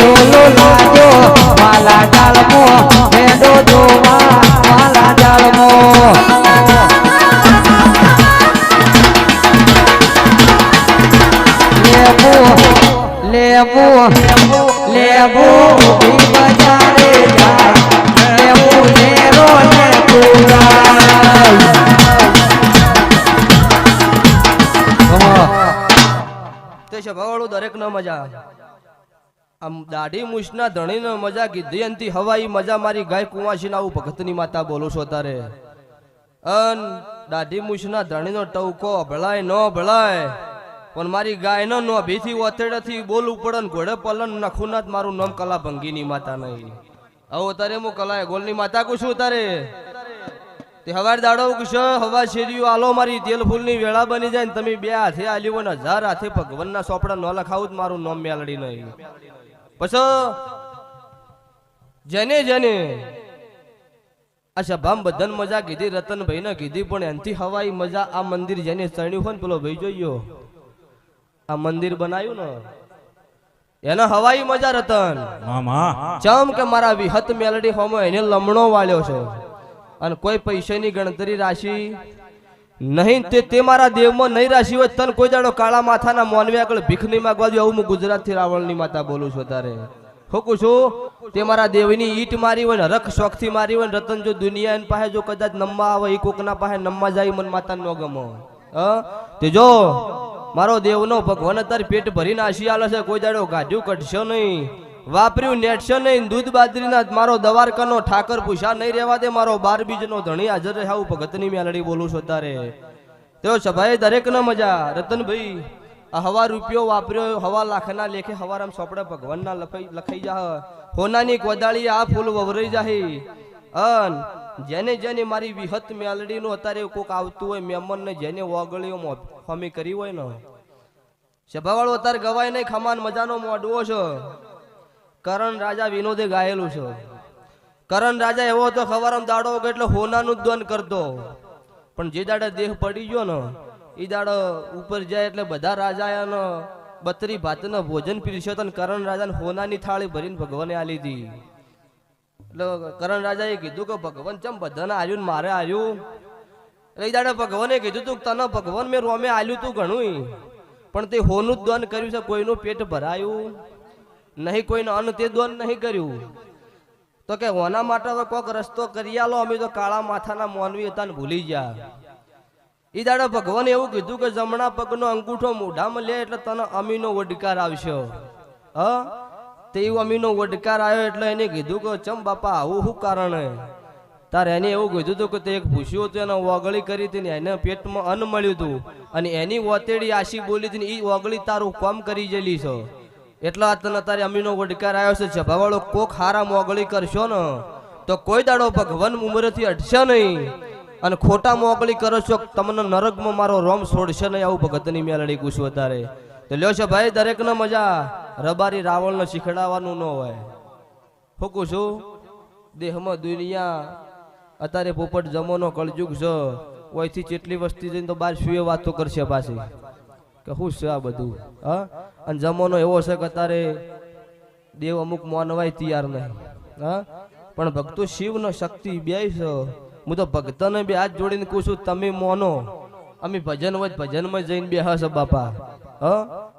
ઢોલો લાજો માલા ડાળમો મેડો જોવા માલા ડાળમો લેબુ લેબુ લેબુ દરેક ન મજા આમ દાઢી મૂછના ધણીને મજા કીધી અંતી હવાઈ મજા મારી ગાય કુંવાસી આવું ભગતની માતા બોલું છો તારે? અન દાઢી મૂછના ધણીનો ટવકો ભળાય ન ભળાય પણ મારી ગાયનો નો ભીથી ઓતેડેથી બોલવું પડે ને ઘોડે પલન નખુનાથ મારું નામ કલા ભંગીની માતા નહીં. આવો તારે, હું કલા ગોલની માતા કુશું તારે? તે હવાર દાડો કુશો હવા શેરીઓ, આલો મારી તેલ ફૂલની વેળા બની જાય ને તમે બે હાથે આલ્યું ને હજાર હાથે ભગવાનના સોપડા ન લખાવું જ મારું નામ મેલડી નહીં. પછી જેને જેને આ ભામ બધાને મજા કીધી રતનભાઈ ને કીધી પણ એનથી હવાઈ મજા આ મંદિર જેને ચણ્યું હોય ને પેલો ભાઈ જોઈયો આ મંદિર બનાવ્યું ને એને હવાઈ મજા રતન. ચમ કે મારા વિહત મેલડી હોમો એને લમણો વાળ્યો છે. અને કોઈ પૈસાની ગણતરી રાશિ નહીં તે તે મારા દેવમાં નહીં રાશિ હોય, તન કોઈ જાણો કાળા માથાના મોનવે આગળ ભીખ નહીં માગવા આવું હું ગુજરાતથી રાવણની માતા બોલું છું તારે. હોકું છું તે મારા દેવની ઈટ મારી હોય ને, રખ શોખથી મારી હોય ને, રતન જો દુનિયા એની પાસે જો કદાચ નમવા આવે એ કોકના પાસે નમવા જાય મન માતા ન ગમો હ? તે જો, મારો દેવનો ભગવાન અત્યારે પેટ ભરીને આશી આલે છે, કોઈ દાડો ગાઢ્યું કઢશો નહીં. વાપર્યું નેટશે નહીં, દૂધ બાજરીના મારો દવારકાનો ઠાકર પૂછા, નહીં રહેવા દે મારો બાર બીજનો ધણી, હાજર રહે હું ભગતની મેલડી બોલું છું તારે તેઓ સભાએ દરેક ન મજા, રતનભાઈ, આ હવા રૂપિયો વાપર્યો, હવા લાખના લેખે હવાર આમ સોપડે ભગવાનના લખાઈ લખાઈ જા, હોનાની કોદાળી આ ફૂલ વવરાઈ જાહી. અન, જેને જેને મારી વિહત મેલડીનું અત્યારે કોક આવતું હોય, મેમનને જેને ઓગળીઓ હમી કરી હોય ને. સભાવાળો અત્યારે ગવાય નહીં, ખમાન મજાનો મોડવો છે. કરણ રાજા વિનોદે ગાયેલું છે. કરણ રાજા એવો હતો, ખબર દાડો એટલે હોનાનું જ દ્વન કરતો. પણ જે દાડે દેહ પડી ગયો ને એ દાડો ઉપર જાય એટલે બધા રાજા એનો બત્રી ભાતનો ભોજન પીરસ્યો હતો કરણ રાજાને હોનાની થાળી ભરીને ભગવાને આ હતી એટલે કરણ રાજાએ કીધું કે, ભગવાન, ચમ બધાને આવ્યું મારે આવ્યું એટલે એ દાડે ભગવાને કીધું તું તને ભગવાન મેં રોમે આવ્યું તું ઘણું પણ તે હોનું જ દ્વન કર્યું છે, કોઈનું પેટ ભરાયું? નહીં, કોઈનું અન્ન તે દોન નહીં કર્યું. તો કે હોના માટે હવે કોક રસ્તો કરી આલો, અમે તો કાળા માથાના મોનવી હતા ભૂલી ગયા. ઈ દાડે ભગવાને એવું કીધું કે જમણા પગનો અંગૂઠો મોઢામાં લે એટલે તને અમીનો વડકાર આવશે. હ? તે અમીનો વડકાર આવ્યો એટલે એને કીધું કે, ચમ બાપા, આવું શું કારણ તારે એને એવું કીધું હતું કે તે એક ભૂસ્યું હતું, એને ઓગળી કરી હતી ને એને પેટમાં અન્ન મળ્યું હતું. અને એની ઓતેડી આશી બોલી હતી ને એ ઓગળી તારું કોમ કરી જેલી છે. એટલે તને તારી અમીનો વડકાર આવ્યો છે, જભાવાળો કોક હારા મોગળી કરશો ને, તો કોઈ દાડો ભગવાન ઉંમરેથી અટશે નહીં. અને ખોટા મોગળી કરો છો, તમને નરકમાં મારો રોમ છોડશે નહીં, આવું ભગતની મેલડી કુશું અત્યારે તો લ્યો છે ભાઈ, દરેકને મજા. રબારી રાવણને શીખડાવવાનું ન હોય. હું છું, દેહમાં દુનિયા અત્યારે પોપટ જમોનો કળજુગ છે. ઓયથી જેટલી વસ્તી જઈને તો બાર સુએ વાતો કરશે પાછી. કે શું છે આ બધું, હા? અને જમાનો એવો છે કે અત્યારે દેવ અમુક માનવાય તૈયાર નહીં. હા? પણ ભક્તો શિવ નો શક્તિ બે છે. હું તો ભક્તને બે હાથ જોડીને કહું છું, તમે મોનો. અમે ભજન હોય ભજનમાં જઈને બે હશે બાપા. હા?